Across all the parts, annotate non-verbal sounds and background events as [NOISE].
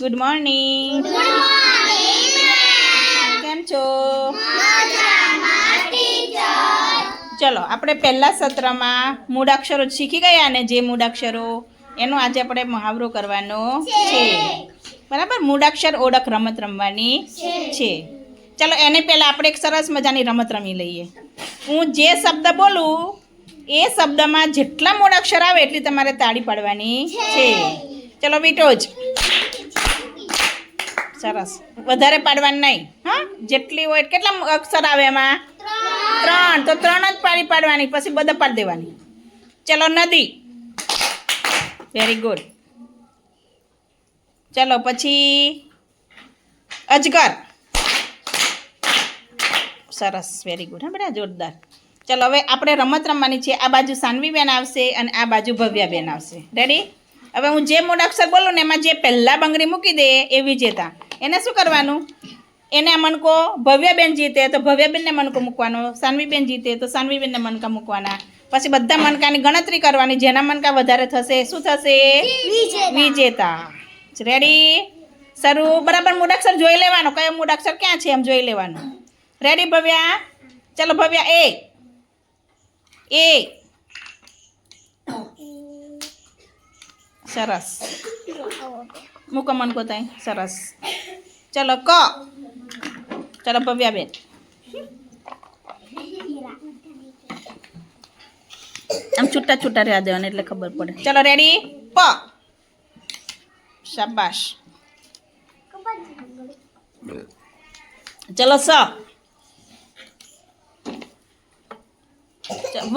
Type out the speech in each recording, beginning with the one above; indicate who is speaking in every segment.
Speaker 1: Good morning કેમ છો? ચલો આપણે પહેલા સત્રમાં મૂળાક્ષરો શીખી ગયા ને જે મૂળાક્ષરો? એનો આજે આપણે મહાવરો કરવાનો છે. બરાબર? મૂળાક્ષર ઓળખ રમત રમવાની છે. ચલો એને પહેલાં આપણે એક સરસ મજાની રમત રમી લઈએ. હું જે શબ્દ બોલું એ શબ્દમાં જેટલા મૂળાક્ષર આવે એટલી તમારે તાળી પાડવાની છે. ચલો બીટો જ. સરસ. વધારે પાડવાની નહીં. હા? જેટલી હોય કેટલા અક્ષર આવે એમાં? ત્રણ. તો ત્રણ જ પાડી પાડવાની, પછી બધા પાડી દેવાની. ચલો, નદી. વેરી ગુડ ચલો, પછી અજગર. સરસ. વેરી ગુડ હા બેટા જોરદાર. ચલો, હવે આપણે રમત રમવાની છે. આ બાજુ સાનવીબેન આવશે અને આ બાજુ ભવ્યાબેન આવશે. રેડી હવે હું જે મૂળાક્ષર બોલું ને એમાં જે પહેલાં બંગડી મૂકી દે એ વિજેતા. એને શું કરવાનું? એને મનકો ભવ્યબેન જીતે તો ભવ્યબેનને મનકો મૂકવાનો સાનવીબેન જીતે તો સાનવીબેનને મનકા મૂકવાના. પછી બધા મનકાની ગણતરી કરવાની જેના મનકા વધારે થશે શું થશે? વિજેતા. રેડી શરૂ બરાબર મૂળાક્ષર જોઈ લેવાનો. કયો મૂળાક્ષર ક્યાં છે? એમ જોઈ લેવાનું. રેડી ભવ્યા? ચલો ભવ્યા એ એ સરસ મૂકો મનકો તાઈ સરસ ચલો ક ચલો ભવ્યાબેન આમ છૂટા છૂટા રહ્યા દેવાના એટલે ખબર પડે ચલો રેડી પ શાબાશ ચલો સ ચ- વ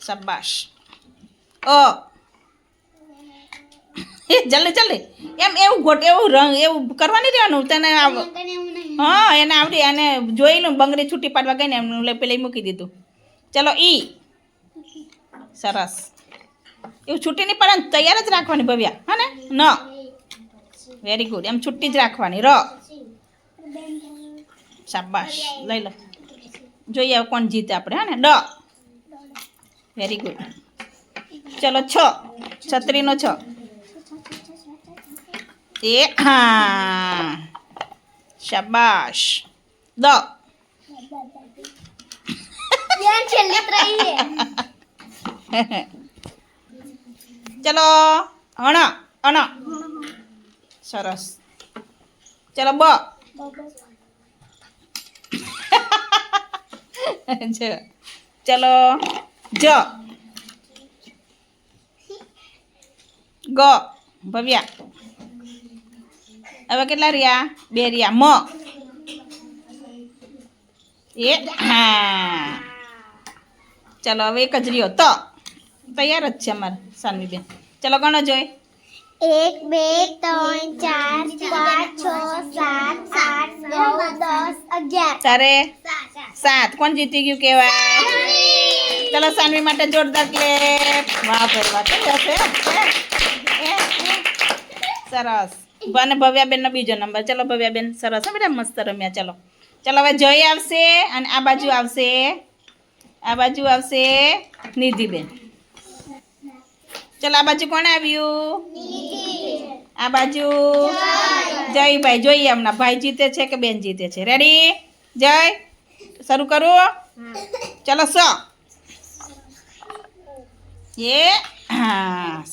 Speaker 1: શાબાશ અ એ જલ્દી જલ્દી. એમ એવું ગોટ એવું રંગ એવું કરવાની રહેવાનું તને આવ હા એને આવડી એને જોઈ લઉં બંગડી છૂટી પાડવા ગઈ ને એમનું લે પેલા મૂકી દીધું. ચલો ઈ. સરસ. એવું છૂટી નહીં પડે તૈયાર જ રાખવાની ભવ્યા. હા ને? ન. વેરી ગુડ એમ છુટ્ટી જ રાખવાની. ર. શાબાશ. લઈ લો. જોઈએ કોણ જીતે આપણે. હા ને? ડ. વેરી ગુડ ચલો છ. છત્રીનો છ. એ હા. શાબાશ. દ. ચલો અણ અણ. સરસ. ચલો બ. [LAUGHS] ચલો જ. ગ. ભવ્યા. હવે કેટલા રહ્યા? બે રહ્યા. મ. એ હા. ચલો હવે એક જ રહ્યો. ત. તૈયાર જ છે અમારે સાનવીબેન. ચલો ગણો જોઈ.
Speaker 2: એક બે ત્રણ ચાર પાંચ છ સાત આઠ નવ દસ અગિયાર.
Speaker 1: તારે? સાત. કોણ જીતી ગયું કેવાય ચલો સાનવી માટે જોરદાર ક્લેપ વાહ ભાઈ વાહ. એ, એ. સરસ. અને ભવ્યાબેનનો બીજો નંબર ચલો ભવ્યાબેન સરસ બેટા, મસ્ત રમ્યા. ચલો. ચલો, હવે જય આવશે અને આ બાજુ આવશે. આ બાજુ આવશે નિધિબેન. ચલો, આ બાજુ કોણ આવ્યું? આ બાજુ જયભાઈ. જોઈએ હમણાં. ભાઈ જીતે છે કે બેન જીતે છે? રેડી જય. શરૂ કરું? ચલો, સ. એ, હા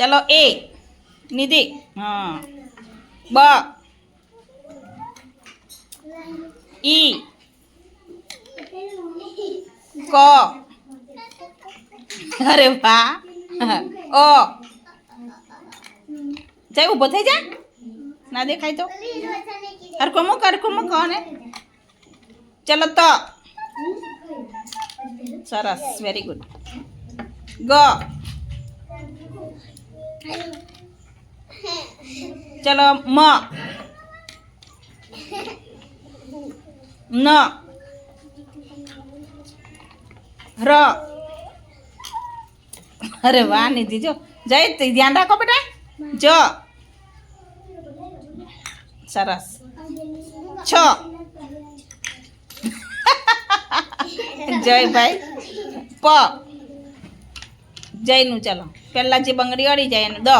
Speaker 1: ચલો એ નિધિ. હા. બ. ઈ. ક. અરે વાહ. ઓ. જાય ઊભો થઈ જા. ના દેખાય તો. હરખો મૂક હરખો મૂક ને. ચલો તો. સરસ વેરી ગુડ ગ. ચલો, મ. ન. ર. અરે, વાહ, નિધિ, જો. જય ધ્યાન રાખો બેટા. જ. સરસ. છ. [LAUGHS] જયભાઈ પ. જયનું ચાલો. પહેલાં જે બંગડી અડી જાય એનું દ.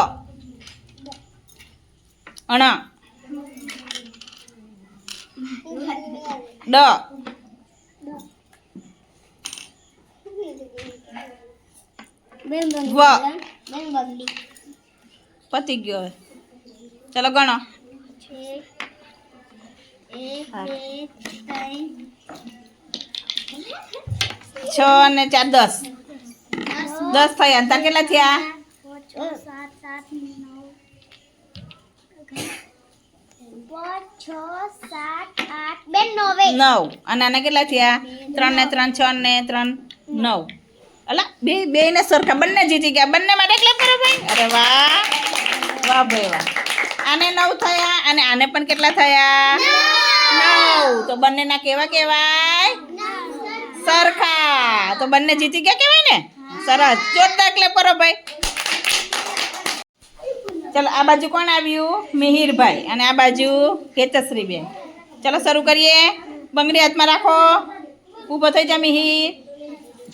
Speaker 1: અણા. ડ. પતી ગયો હવે. ચાલો ગણો.
Speaker 2: છ
Speaker 1: અને ચાર દસ. દસ થયા તાર કેટલા થયા
Speaker 2: છ સાત સાત નવ
Speaker 1: અને આના કેટલા થયા ત્રણ ને ત્રણ છ ને ત્રણ નવ અલા બે બે ને સરખા બંને જીતી ગયા બંને માટે ક્લેપ કરો ભાઈ અરે વાહ વાહ ભાઈ વાહ આને નવ થયા અને આને પણ કેટલા થયા નવ તો બંનેના કેવા કહેવાય સરખા તો બંને જીતી ગયા કહેવાય ને સરસ. જોરદાર ક્લેપ કરો ભાઈ. ચલો, આ બાજુ કોણ આવ્યું? મિહિરભાઈ અને આ બાજુ હેતશ્રીબેન ચલો, શરૂ કરીએ. બંગડી હાથમાં રાખો. ઊભો થઈ જા, મિહિર.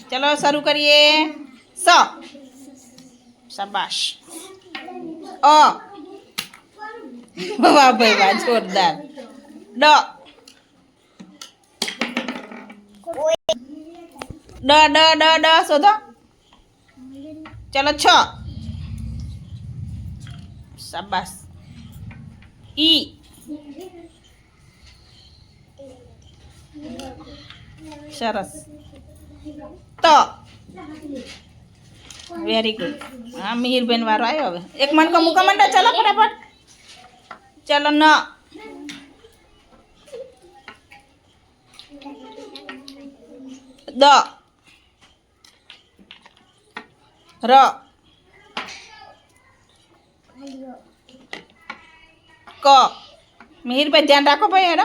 Speaker 1: ચલો, શરૂ કરીએ. સ. શાબાશ. અ. વાહ ભાઈ, વાહ, જોરદાર. ડ ડ ડ ડ, શોધો. ચલો છ. શાબાશ. ઈ. સરસ. ત. વેરી ગુડ હા, મિહિરબેન વારો આવ્યો હવે. એક મણકો મૂકો માંડો. ચાલો ફટાફટ. ચાલો, ન. દ. ર. ક. મિહિરભાઈ ધ્યાન રાખો ભાઈ હેડો.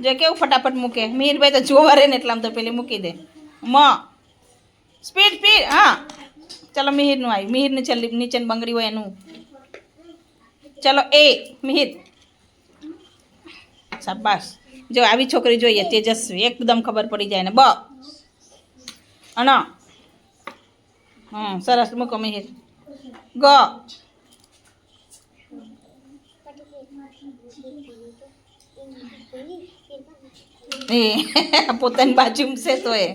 Speaker 1: જો કેવું ફટાફટ મૂકે. મિહિરભાઈ તો જોવા રહે ને એટલામાં તો પેલી મૂકી દે. મ. સ્પીડ સ્પીડ, હા. ચલો મિહિરનું આવ્યું મિહિરની છેલ્લી નીચેની બંગડી હોય એનું. ચલો એ, મિહિર. શાબાશ. જો આવી છોકરી જોઈએ, તેજસ્વી. એકદમ ખબર પડી જાય ને. બ. અણ હમ સરસ મૂકો મિહિર ગ એ પોતાની બાજુ છે તો એ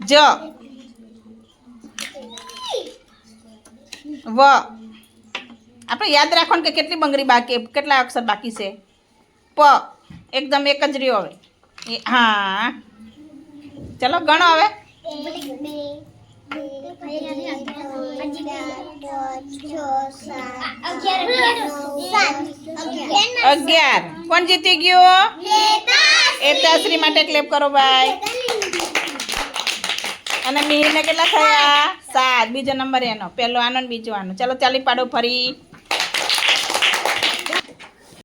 Speaker 1: જ વ આપણે યાદ રાખવાનું કે કેટલી બંગડી બાકી કેટલા અક્ષર બાકી છે પ એકદમ એક જ રહ્યો હવે એ હા ચલો ગણો હવે અગિયાર. કોણ જીતી ગયું? એતાશ્રી માટે ક્લેપ કરો, ભાઈ. અને મિહિરને કેટલા થયા? સાત. બીજો નંબર એનો. પહેલો આનો બીજો આનો. ચાલો, ચાલી પાડો ફરી.